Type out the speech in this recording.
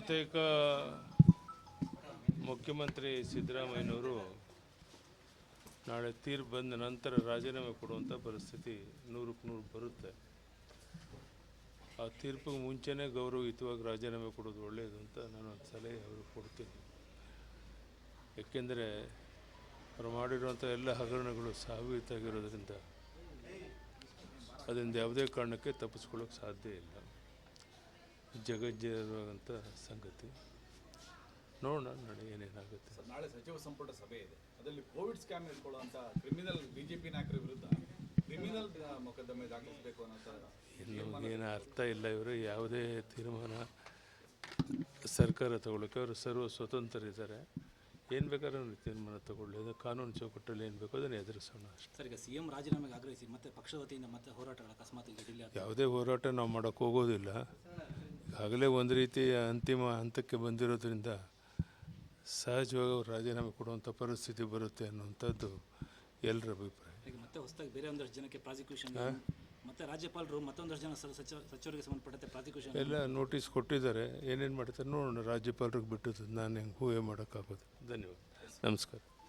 ಬಹುತೇಕ ಮುಖ್ಯಮಂತ್ರಿ ಸಿದ್ದರಾಮಯ್ಯನವರು ನಾಳೆ ತೀರ್ಪು ಬಂದ ನಂತರ ರಾಜೀನಾಮೆ ಕೊಡುವಂಥ ಪರಿಸ್ಥಿತಿ ನೂರಕ್ಕೆ ನೂರು ಬರುತ್ತೆ. ಆ ತೀರ್ಪಿಗೆ ಮುಂಚೆನೇ ಗೌರವಯುತವಾಗಿ ರಾಜೀನಾಮೆ ಕೊಡೋದು ಒಳ್ಳೆಯದು ಅಂತ ನಾನು ಒಂದು ಸಲಹೆ ಅವ್ರಿಗೆ ಕೊಡ್ತೀನಿ. ಏಕೆಂದರೆ ಅವರು ಮಾಡಿರುವಂಥ ಎಲ್ಲ ಹಗರಣಗಳು ಸಾಬೀತಾಗಿರೋದ್ರಿಂದ ಅದರಿಂದ ಯಾವುದೇ ಕಾರಣಕ್ಕೆ ತಪ್ಪಿಸ್ಕೊಳ್ಳೋಕ್ಕೆ ಸಾಧ್ಯ ಇಲ್ಲ. ಜಗಜ್ಜರುವಂಥ ಸಂಗತಿ. ನೋಡೋಣ ನಾಳೆ ಏನೇನಾಗುತ್ತೆ. ಸರ್, ನಾಳೆ ಸಚಿವ ಸಂಪುಟ ಸಭೆ ಇದೆ. ಅದರಲ್ಲಿ ಕೋವಿಡ್ ಸ್ಕ್ಯಾಮ್ ಇಟ್ಕೊಳ್ಳುವಂತ ಕ್ರಿಮಿನಲ್ ಬಿ ಜೆ ಪಿ ನಾಯಕರ ವಿರುದ್ಧ ಕ್ರಿಮಿನಲ್ ಮೊಕದ್ದಮೆ ದಾಖಲಿಸಬೇಕು ಅನ್ನೋ ಇನ್ನು ಏನು ಅರ್ಥ ಇಲ್ಲ ಇವರು ಯಾವುದೇ ತೀರ್ಮಾನ ಸರ್ಕಾರ ತಗೊಳ್ಳೋಕೆ ಅವರು ಸರ್ವ ಸ್ವತಂತ್ರರಿದ್ದಾರೆ. ಏನು ಬೇಕಾದ್ರೂ ತೀರ್ಮಾನ ತಗೊಳ್ಳಿ. ಅದು ಕಾನೂನು ಚೌಕಟ್ಟಲ್ಲಿ ಏನು ಬೇಕೋ ಅದನ್ನು ಎದುರಿಸೋಣ ಅಷ್ಟೇ. ಸರ್ ಈಗ ಸಿಎಂ ರಾಜೀನಾಮೆಗೆ ಆಗ್ರಹಿಸಿ ಮತ್ತೆ ಪಕ್ಷದ ವತಿಯಿಂದ ಮತ್ತೆ ಹೋರಾಟಗಳು ಅಕಸ್ಮಾತ್ ಯಾವುದೇ ಹೋರಾಟ ನಾವು ಮಾಡೋಕ್ಕೆ ಹೋಗೋದಿಲ್ಲ. ಈಗಾಗಲೇ ಒಂದು ರೀತಿ ಅಂತಿಮ ಹಂತಕ್ಕೆ ಬಂದಿರೋದ್ರಿಂದ ಸಹಜವಾಗಿ ಅವ್ರು ರಾಜೀನಾಮೆ ಕೊಡುವಂಥ ಪರಿಸ್ಥಿತಿ ಬರುತ್ತೆ ಅನ್ನುವಂಥದ್ದು ಎಲ್ಲರ ಅಭಿಪ್ರಾಯ. ಈಗ ಮತ್ತೆ ಹೊಸದಾಗಿ ಬೇರೆ ಒಂದಷ್ಟು ಜನಕ್ಕೆ ಪ್ರಾಸಿಕ್ಯೂಷನ್ ಮತ್ತೆ ರಾಜ್ಯಪಾಲರು ಮತ್ತೊಂದಷ್ಟು ಜನ ಸಚಿವ ಸಚಿವರಿಗೆ ಸಂಬಂಧಪಟ್ಟಂತೆ ಪ್ರಾಸಿಕ್ಯೂಷನ್ ಎಲ್ಲ ನೋಟಿಸ್ ಕೊಟ್ಟಿದ್ದಾರೆ. ಏನೇನು ಮಾಡ್ತಾರೆ ನೋಡೋಣ. ರಾಜ್ಯಪಾಲರಿಗೆ ಬಿಟ್ಟು ನಾನು ಹೆಂಗೆ ಊಹೆ ಮಾಡೋಕ್ಕಾಗೋದು. ಧನ್ಯವಾದ. ನಮಸ್ಕಾರ.